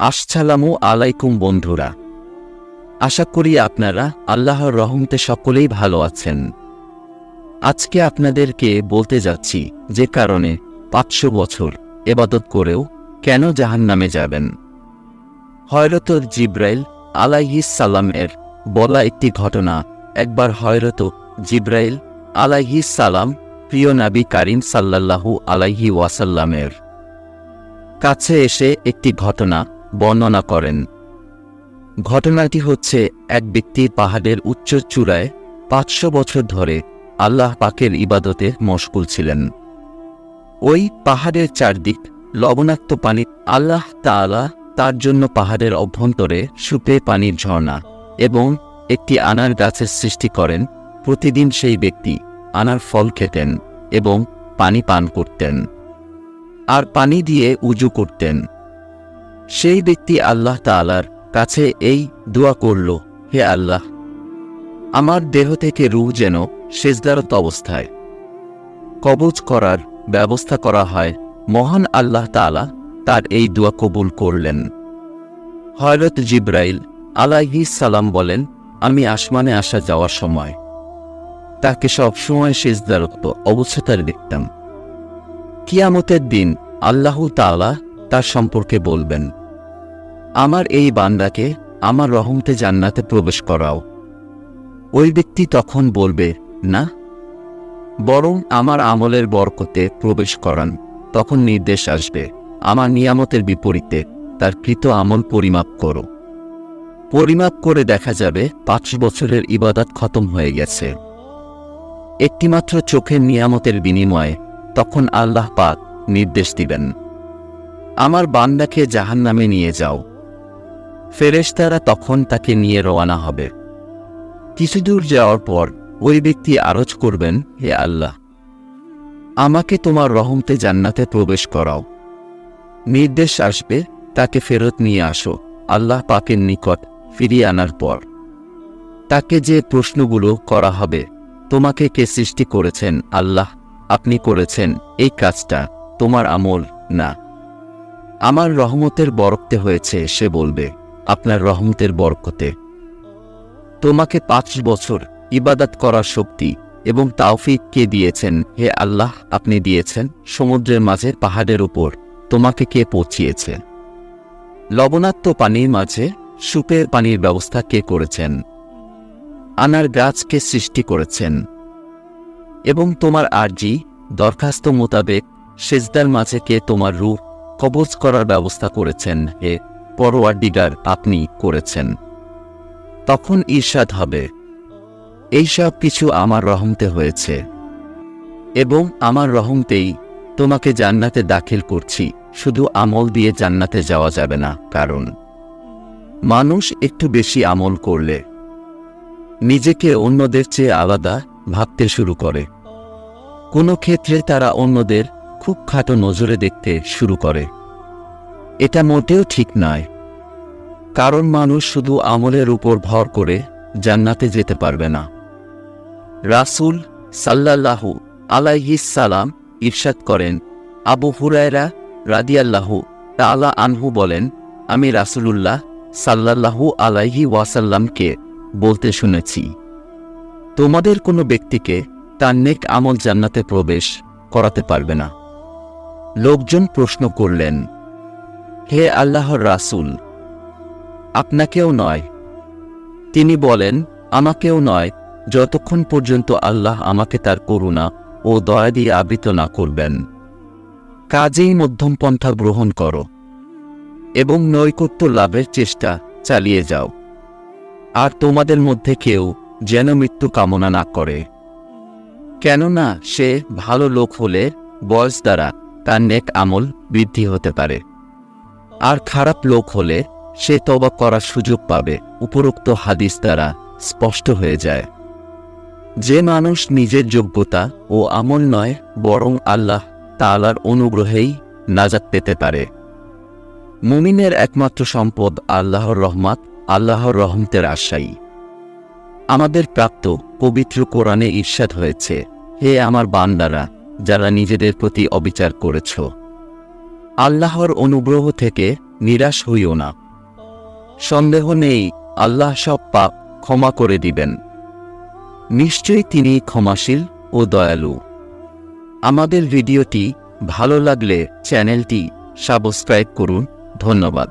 আসসালামু আলাইকুম বন্ধুরা। আশা করি আপনারা আল্লাহর রহমতে সকলেই ভালো আছেন। আজকে আপনাদেরকে বলতে যাচ্ছি যে কারণে পাঁচশো বছর এবাদত করেও কেন জাহান্নামে যাবেন? হয়রত জিব্রাইল আলাইহিস সালামের বলা একটি ঘটনা একবার হয়রত জিব্রাইল আলাইহিস সালাম প্রিয় নাবী কারিম সাল্লাল্লাহু আলাইহি ওয়াসাল্লামের কাছে এসে একটি ঘটনা বর্ণনা করেন। ঘটনাটি হচ্ছে এক ব্যক্তি পাহাড়ের উচ্চ চূড়ায় পাঁচশো বছর ধরে আল্লাহ পাকের ইবাদতে মশগুল ছিলেন। ওই পাহাড়ের চারদিক লবণাক্ত পানি আল্লাহ তাআলা তার জন্য পাহাড়ের অভ্যন্তরে সুপে পানির ঝর্ণা এবং একটি আনার গাছের সৃষ্টি করেন। প্রতিদিন সেই ব্যক্তি আনার ফল খেতেন এবং পানি পান করতেন। আর পানি দিয়ে উজু করতেন। সেই ব্যক্তি আল্লাহ তাআলার কাছে এই দোয়া করল, হে আল্লাহ, আমার দেহ থেকে রূহ যেন সেজদারত অবস্থায়। কবজ করার ব্যবস্থা করা হয়। মহান আল্লাহ তাআলা তার এই দোয়া কবুল করলেন। হয়রত জিব্রাইল আলাইহিস সালাম বলেন, আমি আসমানে আসা যাওয়ার সময় তাকে সবসময় সেজদারত অবস্থায় দেখতাম। কিয়ামতের দিন আল্লাহ তাআলা তার সম্পর্কে বলবেন, আমার এই বান্দাকে আমার রহমতে জান্নাতে প্রবেশ করাও। ওই ব্যক্তি তখন বলবে, না, বরং আমার আমলের বরকতে প্রবেশ করান। তখন নির্দেশ আসবে, আমার নিয়ামতের বিপরীতে তার কৃত আমল পরিমাপ করো। পরিমাপ করে দেখা যাবে, পাঁচ বছরের ইবাদত খতম হয়ে গেছে। একটিমাত্র চোখের নিয়ামতের বিনিময়ে তখন আল্লাহ পাক নির্দেশ দিবেন। আমার বান্দাকে জাহান নামে নিয়ে যাও। ফেরেশতারা তখন তাকে নিয়ে রওয়ানা হবে। কিছুদূর যাওয়ার পর ওই ব্যক্তি আরজ করবেন, হে আল্লাহ, আমাকে তোমার রহমতে জান্নাতে প্রবেশ করাও। নির্দেশ আসবে, তাকে ফেরত নিয়ে আসো। আল্লাহ পাকের নিকট ফিরিয়ে আনার পর তাকে যে প্রশ্নগুলো করা হবে, তোমাকে কে সৃষ্টি করেছেন, আল্লাহ আপনি করেছেন, এই কাজটা তোমার আমল না। আমার রহমতের বরকতে হয়েছে, সে বলবে, আপনার রহমতের বরকতে। তোমাকে পাঁচ বছর ইবাদত করার শক্তি এবং তাওফিক কে দিয়েছেন? হে আল্লাহ, আপনি দিয়েছেন সমুদ্রের মাঝে, পাহাড়ের উপর। তোমাকে কে পৌঁছিয়েছে? লবণাক্ত পানির মাঝে, সুপের পানির ব্যবস্থা কে করেছেন? আনার গাছকে সৃষ্টি করেছেন? এবং তোমার আরজি, দরখাস্ত মোতাবেক, সেজদার মাঝে কে তোমার রূপ কবজ করার ব্যবস্থা করেছেন হে পরোয়ার আপনি করেছেন। তখন ঈর্ষাদ হবে এইসব কিছু আমার রহমতে হয়েছে এবং আমার রহমতেই তোমাকে জান্নাতে দাখিল করছি, শুধু আমল দিয়ে জান্নাতে যাওয়া যাবে না, কারণ মানুষ একটু বেশি আমল করলে নিজেকে অন্যদের চেয়ে আলাদা ভাবতে শুরু করে। কোনো ক্ষেত্রে তারা অন্যদের খুব খাটো নজরে দেখতে শুরু করে। এটা মোটেও ঠিক নয়। কারণ মানুষ শুধু আমলের উপর ভর করে জান্নাতে যেতে পারবে না। রাসুল আলাইহিস সালাম ইরশাদ করেন, আবু হুরায়রা রাদিয়াল্লাহু তাআলা আনহু বলেন, আমি রাসূলুল্লাহ সাল্লাল্লাহু আলাইহি ওয়াসাল্লামকে বলতে শুনেছি, তোমাদের কোনো ব্যক্তিকে তার নেক আমল জান্নাতে প্রবেশ করাতে পারবে না। লোকজন প্রশ্ন করলেন, হে আল্লাহর রাসূল, আপনাকেও নয়? তিনি বলেন, আমাকেও নয়, যতক্ষণ পর্যন্ত আল্লাহ আমাকে তার করুণা ও দয়া দিয়ে আবৃত না করবেন। কাজেই মধ্যম পন্থা গ্রহণ করো এবং নৈকট্য লাভের চেষ্টা চালিয়ে যাও। আর তোমাদের মধ্যে কেউ যেন মৃত্যু কামনা না করে। কেননা সে ভালো লোক হলে বয়স দ্বারা তার নেক আমল বৃদ্ধি হতে পারে। আর খারাপ লোক হলে সে তবা করার সুযোগ পাবে, উপরোক্ত হাদিস দ্বারা স্পষ্ট হয়ে যায়। যে মানুষ নিজের যোগ্যতা ও আমল নয়, বরং আল্লাহ তালার অনুগ্রহেই নাজাত পেতে পারে। মুমিনের একমাত্র সম্পদ আল্লাহর রহমাত, আল্লাহর রহমতের আশাই আমাদের প্রাপ্ত পবিত্র কোরআনে ঈর্ষাদ হয়েছে, হে আমার বান্দারা যারা নিজেদের প্রতি অবিচার করেছ। আল্লাহর অনুগ্রহ থেকে নিরাশ হইও না। সন্দেহ নেই, আল্লাহ সব পাপ ক্ষমা করে দিবেন। নিশ্চয়ই তিনি ক্ষমাশীল ও দয়ালু। আমাদের ভিডিওটি ভালো লাগলে চ্যানেলটি সাবস্ক্রাইব করুন। ধন্যবাদ।